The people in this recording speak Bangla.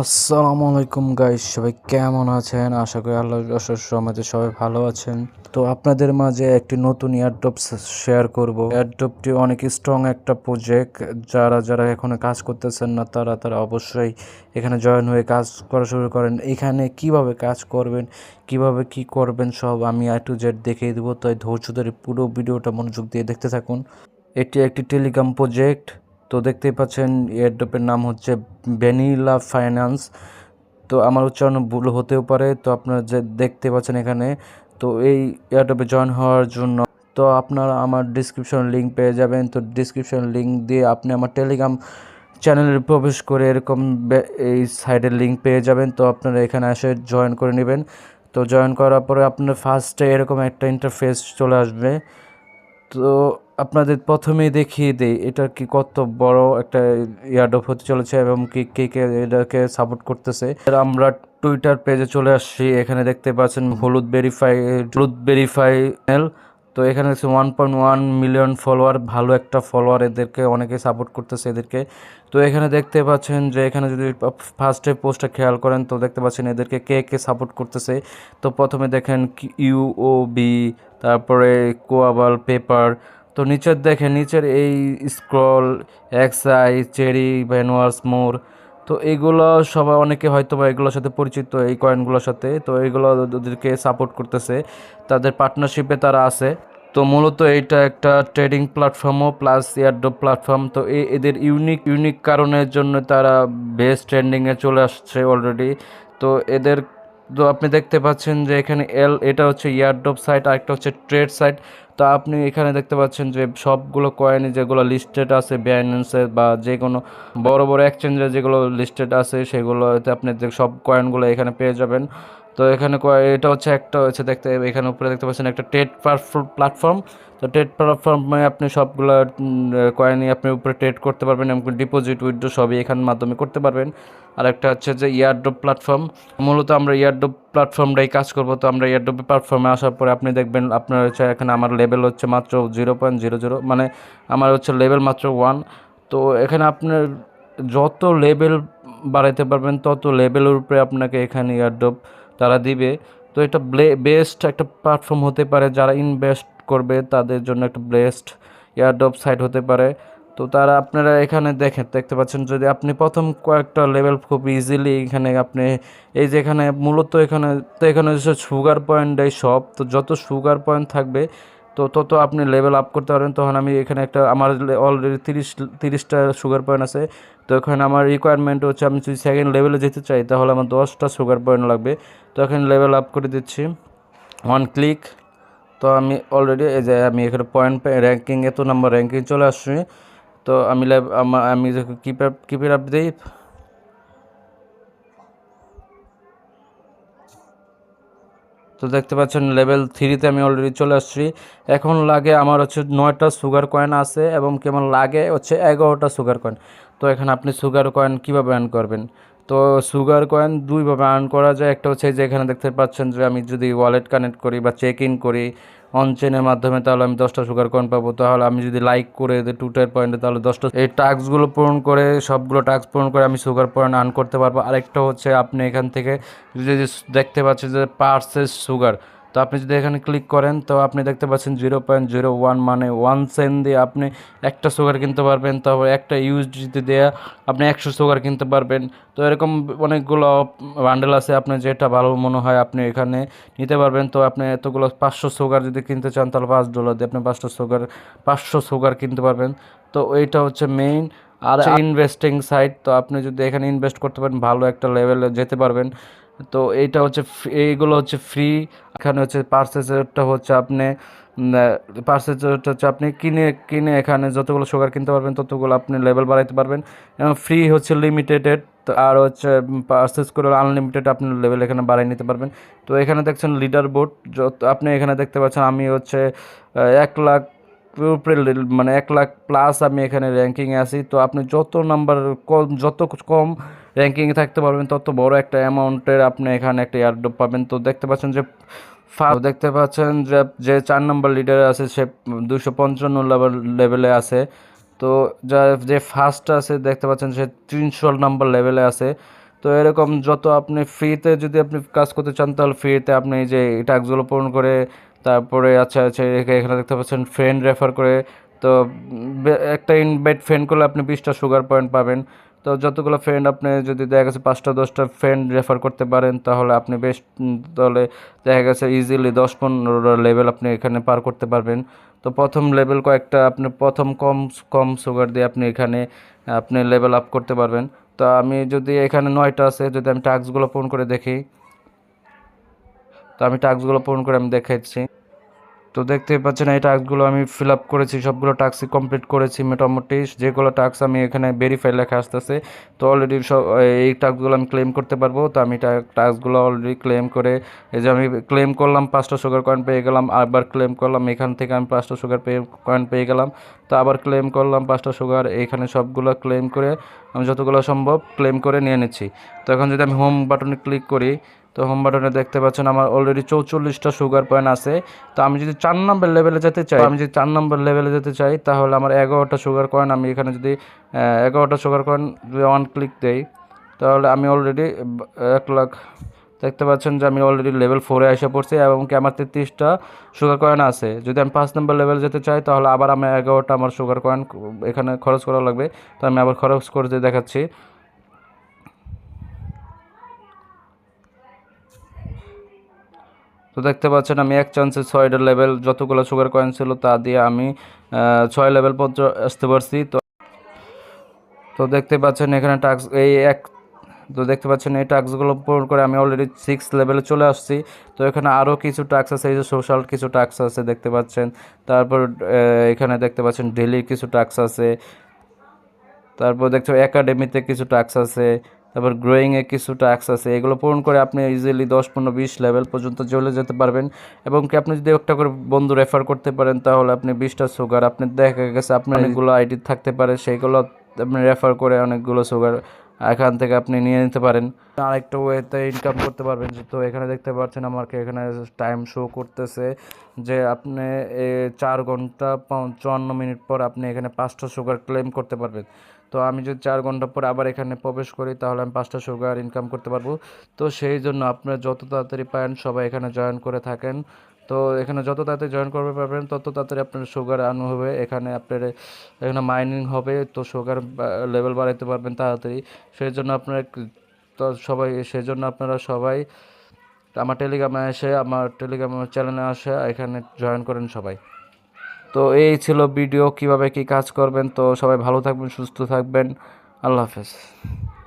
আসসালামু আলাইকুম গাইস সবাই কেমন আছেন? আশা করি আল্লাহ রহমতে সবাই ভালো আছেন। তো আপনাদের মাঝে একটি নতুন এয়ারড্রপ শেয়ার করব। এয়ারড্রপটি অনেক স্ট্রং একটা প্রজেক্ট যারা যারা এখনও কাজ করতেছেন না, তারা তারা অবশ্যই এখানে জয়েন হয়ে কাজ করা শুরু করেন। এখানে কীভাবে কাজ করবেন, কীভাবে কি করবেন, সব আমি আই টু জেড দেখিয়ে দেবো। তাই ধৈর্য ধরে পুরো ভিডিওটা মনোযোগ দিয়ে দেখতে থাকুন। এটি একটি টেলিগ্রাম প্রজেক্ট তো দেখতেই পাচ্ছেন, এয়ারড্রপের নাম হচ্ছে ভ্যানিলা ফাইন্যান্স। তো আমার উচ্চারণ ভুল হতেও পারে, তো আপনারা যে দেখতে পাচ্ছেন এখানে, তো এই এয়ারড্রপে জয়েন হওয়ার জন্য তো আপনারা আমার ডিসক্রিপশন লিঙ্ক পেয়ে যাবেন। তো ডিসক্রিপশন লিঙ্ক দিয়ে আপনি আমার টেলিগ্রাম চ্যানেলে প্রবেশ করে এরকম এই সাইডের লিঙ্ক পেয়ে যাবেন। তো আপনারা এখানে এসে জয়েন করে নেবেন। তো জয়েন করার পরে আপনার ফার্স্টে এরকম একটা ইন্টারফেস চলে আসবে। তো আপনাদের প্রথমেই দেখিয়ে দেই এটা কি কত বড় একটা ইয়ারডপ হতে চলেছে এবং কি কে কে এটাকে সাপোর্ট করতেছে। আমরা টুইটার পেজে চলে আসছি, এখানে দেখতে পাচ্ছেন হলুদ ভেরিফাই হলুদ ভেরিফাই তো এখানে হচ্ছে one point one million follower ভালো একটা ফলোয়ার এদেরকে অনেকে সাপোর্ট করতেছে এদেরকে। তো এখানে দেখতে পাচ্ছেন যে, এখানে যদি ফার্স্টে পোস্টটা খেয়াল করেন, তো দেখতে পাচ্ছেন এদেরকে কে কে সাপোর্ট করতেছে। তো প্রথমে দেখেন ইউওবি তারপরে কোয়াবাল পেপার তো নিচের দেখে, নিচের এই স্ক্রল, এক্সআই, চেরি ভ্যানুয়ার্স মোর, তো এগুলো সবাই অনেকে হয়তো বা এগুলোর সাথে পরিচিত, এই কয়েনগুলোর সাথে। তো এগুলো ওদেরকে সাপোর্ট করতেছে, তাদের পার্টনারশিপে তারা আছে। তো মূলত এইটা একটা ট্রেডিং প্ল্যাটফর্মও প্লাস এয়ারড্রপ প্ল্যাটফর্ম তো এ- এদের ইউনিক ইউনিক কারণের জন্য তারা বেস্ট ট্রেন্ডিংয়ে চলে আসছে অলরেডি তো এদের, তো আপনি দেখতে পাচ্ছেন যে এখানে এল এটা হচ্ছে ইয়ারড্রপ সাইট আর একটা হচ্ছে ট্রেড সাইট তো আপনি এখানে দেখতে পাচ্ছেন যে সবগুলো কয়েনই যেগুলো লিস্টেড আছে ব্যালেন্সে বা যে কোনো বড় বড় এক্সচেঞ্জে যেগুলো লিস্টেড আছে, সেগুলোতে আপনি সব কয়েনগুলো এখানে পেয়ে যাবেন। তো এখানে এটা হচ্ছে একটা হচ্ছে দেখতে, এখানে উপরে দেখতে পাচ্ছেন একটা ট্রেড প্ল্যাটফর্ম। তো ট্রেড প্ল্যাটফর্মে আপনি সবগুলো কয়েনই আপনি উপরে ট্রেড করতে পারবেন এবং ডিপোজিট, উইথড্র সবই এখানের মাধ্যমে করতে পারবেন। আর একটা হচ্ছে যে ইয়ারড্রপ প্ল্যাটফর্ম। মূলত আমরা ইয়ারড্রপ প্ল্যাটফর্মটাই কাজ করব। তো আমরা ইয়ারড্রপ প্ল্যাটফর্মে আসার পরে আপনি দেখবেন আপনার হচ্ছে এখানে আমার লেভেল হচ্ছে মাত্র জিরো পয়েন্ট জিরো জিরো মানে আমার হচ্ছে লেভেল মাত্র ওয়ান। তো এখানে আপনার যত লেভেল বাড়াইতে পারবেন, তত লেভেলের উপরে আপনাকে এখানে ইয়ারড্রপ তারা দিবে। তো এটা বেস্ট একটা প্ল্যাটফর্ম হতে পারে, যারা ইনভেস্ট করবে তাদের জন্য একটা বেস্ট এয়ারডপ সাইট হতে পারে। তো তারা আপনারা এখানে দেখেন, দেখতে পাচ্ছেন যদি আপনি প্রথম কয়েকটা লেভেল খুব ইজিলি এখানে আপনি, এই যে এখানে মূলত এখানে, তো এখানে সুগার পয়েন্ট এই সব। তো যত সুগার পয়েন্ট থাকবে তো তত আপনি লেভেল আপ করতে পারবেন তখন আমি এখানে একটা আমার অলরেডি তিরিশ তিরিশটা সুগার পয়েন্ট আছে তো এখানে আমার রিকোয়ারমেন্ট হচ্ছে আমি যদি সেকেন্ড লেভেলে যেতে চাই তাহলে আমার দশটা সুগার পয়েন্ট লাগবে তো এখানে লেভেল আপ করে দিচ্ছি ওয়ান ক্লিক তো আমি অলরেডি এই যে আমি এখানে পয়েন্ট র্যাঙ্কিং এত নাম্বার র্যাঙ্কিং চলে আসছি তো আমি আমা- আমি কিপার কিপার আপ দিই তো দেখতে পাচ্ছেন লেভেল থ্রিতে আমি অলরেডি চলে আসছি। এখন লাগে আমার হচ্ছে নয়টা সুগার কয়েন আছে এবং কেমন লাগে হচ্ছে এগারোটা সুগার কয়েন তো এখন আপনি সুগার কয়েন কীভাবে আর্ন করবেন? তো সুগার কয়েন দুইভাবে আর্ন করা যায়। একটা হচ্ছে যে এখানে দেখতে পাচ্ছেন যে আমি যদি ওয়ালেট কানেক্ট করি বা চেক ইন করি অন চেনের মাধ্যমে তাহলে আমি দশটা সুগার কয়েন পাবো। তাহলে আমি যদি লাইক করে দিই টুটার পয়েন্টে তাহলে দশটা এই টাস্কগুলো পূরণ করে, সবগুলো টাস্ক পূরণ করে আমি সুগার পয়েন্ট আর্ন করতে পারব। আরেকটা হচ্ছে আপনি এখান থেকে যদি দেখতে পাচ্ছেন যে পার্সেস সুগার তো আপনি যদি এখানে ক্লিক করেন তো আপনি দেখতে পাচ্ছেন জিরো পয়েন্ট জিরো ওয়ান মানে ওয়ান সেন্ট দিয়ে আপনি একটা সুগার কিনতে পারবেন তারপর একটা ইউএসডিতে দেওয়া আপনি একশো সুগার কিনতে পারবেন। তো এরকম অনেকগুলো বান্ডেল আছে আপনি যেটা ভালো মনে হয় আপনি এখানে নিতে পারবেন। তো আপনি এতগুলো পাঁচশো সুগার যদি কিনতে চান তাহলে পাঁচ ডলার দিয়ে আপনি পাঁচশো সুগার পাঁচশো সুগার কিনতে পারবেন। তো এইটা হচ্ছে মেইন আর ইনভেস্টিং সাইট তো আপনি যদি এখানে ইনভেস্ট করতে পারেন ভালো একটা লেভেলে যেতে পারবেন। তো এইটা হচ্ছে এইগুলো হচ্ছে ফ্রি এখানে হচ্ছে পার্সেসেরটা হচ্ছে আপনি পার্সেসেরটা হচ্ছে আপনি কিনে কিনে এখানে যতগুলো সুগার কিনতে পারবেন, ততগুলো আপনি লেভেল বাড়াইতে পারবেন। এবং ফ্রি হচ্ছে লিমিটেডেড আর হচ্ছে পার্সেস করে আনলিমিটেড আপনি লেভেল এখানে বাড়িয়ে নিতে পারবেন। তো এখানে দেখছেন লিডার বোর্ড যত, আপনি এখানে দেখতে পাচ্ছেন আমি হচ্ছে এক লাখ উপরে মানে এক লাখ প্লাস আমি এখানে র্যাঙ্কিংয়ে আছি। তো আপনি যত নাম্বার কম, যত কম র্যাঙ্কিংয়ে থাকতে পারবেন, তত বড় একটা অ্যামাউন্টের আপনি এখানে একটা এয়ারড্রপ পাবেন। তো দেখতে পাচ্ছেন যে দেখতে পাচ্ছেন যে যে চার নম্বর লিডার আছে, সে দুশো পঞ্চান্ন লেভেল আছে। তো যা, যে ফার্স্ট আছে, দেখতে পাচ্ছেন সে তিনশো নম্বর লেভেলে আছে। তো এরকম যত আপনি ফ্রিতে যদি আপনি কাজ করতে চান, তাহলে ফ্রিতে আপনি যে টাস্কগুলো পূরণ করে, তারপরে আচ্ছা আচ্ছা এখা- এখানে দেখতে পাচ্ছেন ফ্রেন্ড রেফার করে। তো একটা ইনভাইট ফ্রেন্ড করলে আপনি বিশটা সুগার পয়েন্ট পাবেন। তো যতগুলো ফ্রেন্ড আপনি যদি দেখা গেছে পাঁচটা, দশটা ফ্রেন্ড রেফার করতে পারেন, তাহলে আপনি বেশ তাহলে দেখা গেছে ইজিলি দশ পনেরো লেভেল আপনি এখানে পার করতে পারবেন। তো প্রথম লেভেল কয়েকটা আপনি, প্রথম কম কম সুগার দিয়ে আপনি এখানে, আপনি লেভেল আপ করতে পারবেন। তো আমি যদি এখানে নয়টা আছে, যদি আমি টাস্কগুলো পূরণ করে দেখি, তো আমি টাস্কগুলো পূরণ করে আমি দেখাচ্ছি। তো দেখতে পাচ্ছেন, এই টাস্কগুলো আমি ফিল আপ করেছি, সবগুলো টাস্কই কমপ্লিট করেছি মোটামুটি। যেগুলো টাস্ক আমি এখানে ভেরিফাই লেখা আসতেছে, তো অলরেডি সব, এই টাস্কগুলো আমি ক্লেম করতে পারব। তো আমি টাস্কগুলো অলরেডি ক্লেম করে, এই যে আমি ক্লেম করলাম পাঁচটা সুগার কয়েন পেয়ে গেলাম, আবার ক্লেম করলাম, এখান থেকে আমি পাঁচটা সুগার পেয়ে কয়েন পেয়ে গেলাম। তো আবার ক্লেম করলাম পাঁচটা সুগার এখানে সবগুলো ক্লেম করে আমি যতগুলো সম্ভব ক্লেম করে নিয়ে নিচ্ছি। তো এখন যদি আমি হোম বাটনে ক্লিক করি, তো হোম বাটনে দেখতে পাচ্ছেন আমার অলরেডি চৌচল্লিশটা সুগার পয়েন্ট আছে। তো আমি যদি চার নম্বর লেভেলে যেতে চাই, আমি যদি চার নম্বর লেভেলে যেতে চাই, তাহলে আমার এগারোটা সুগার কয়েন আমি এখানে যদি এগারোটা সুগার কয়েন যদি ওয়ান ক্লিক দেই, তাহলে আমি অলরেডি এক লাখ দেখতে পাচ্ছেন যে আমি অলরেডি লেভেল ফোরে এসে পড়ছি এবং কি আমার তেত্রিশটা সুগার কয়েন আছে। যদি আমি পাঁচ নম্বর লেভেল যেতে চাই, তাহলে আবার আমি এগারোটা আমার সুগার কয়েন এখানে খরচ করা লাগবে। তো আমি আবার খরচ করতে দেখাচ্ছি। তো দেখতে পাচ্ছেন আমি এক চান্সে ছয়টা লেভেল যতগুলো সুগার কয়েন ছিল, তা দিয়ে আমি ছয় লেভেল পর্যন্ত আসতে পারছি। তো তো দেখতে পাচ্ছেন এখানে টাস্ক এই এক তো দেখতে পাচ্ছেন এই টাস্কগুলো পূরণ করে আমি অলরেডি সিক্স লেভেলে চলে আসছি। তো এখানে আরও কিছু টাস্ক আছে এই যে সোশ্যাল কিছু টাস্ক আছে দেখতে পাচ্ছেন। তারপর এখানে দেখতে পাচ্ছেন ডেলি কিছু টাস্ক আছে। তারপর দেখছ একাডেমিতে কিছু টাস্ক আছে। তারপর গ্রোয়িংয়ে কিছু টাস্ক আছে। এগুলো পূরণ করে আপনি ইজিলি দশ পনেরো বিশ লেভেল পর্যন্ত চলে যেতে পারবেন। এবং কি আপনি যদি একটা করে বন্ধু রেফার করতে পারেন তাহলে আপনি বিশটা সুগার আপনি দেখা গেছে আপনার অনেকগুলো আইডি থাকতে পারে সেইগুলো আপনি রেফার করে অনেকগুলো সুগার এখান থেকে আপনি নিয়ে নিতে পারেন। আরেকটা ওয়েতে ইনকাম করতে পারবেন। তো এখানে দেখতে পাচ্ছেন আমাকে এখানে টাইম শো করতেছে যে আপনি চার ঘণ্টা চুয়ান্ন মিনিট পর আপনি এখানে পাঁচটা সুগার ক্লেম করতে পারবেন। তো আমি যদি চার ঘণ্টা পর আবার এখানে প্রবেশ করি, তাহলে আমি পাঁচটা সুগার ইনকাম করতে পারব। তো সেই জন্য আপনারা যত তাড়াতাড়ি পারেন সবাই এখানে জয়েন করে থাকেন। তো এখানে যত তাড়াতাড়ি জয়েন করতে পারবেন, তত তাড়াতাড়ি আপনার সুগার আন হবে। এখানে আপনার, এখানে মাইনিং হবে, তো সুগার লেভেল বাড়াইতে পারবেন তাড়াতাড়ি। সেই জন্য আপনার তো সবাই সেই জন্য আপনারা সবাই আমার টেলিগ্রামে এসে, আমার টেলিগ্রাম চ্যানেলে আসে, এখানে জয়েন করেন সবাই। তো এই ছিল ভিডিও কীভাবে কি কাজ করবেন। তো সবাই ভালো থাকবেন, সুস্থ থাকবেন। আল্লাহ হাফেজ।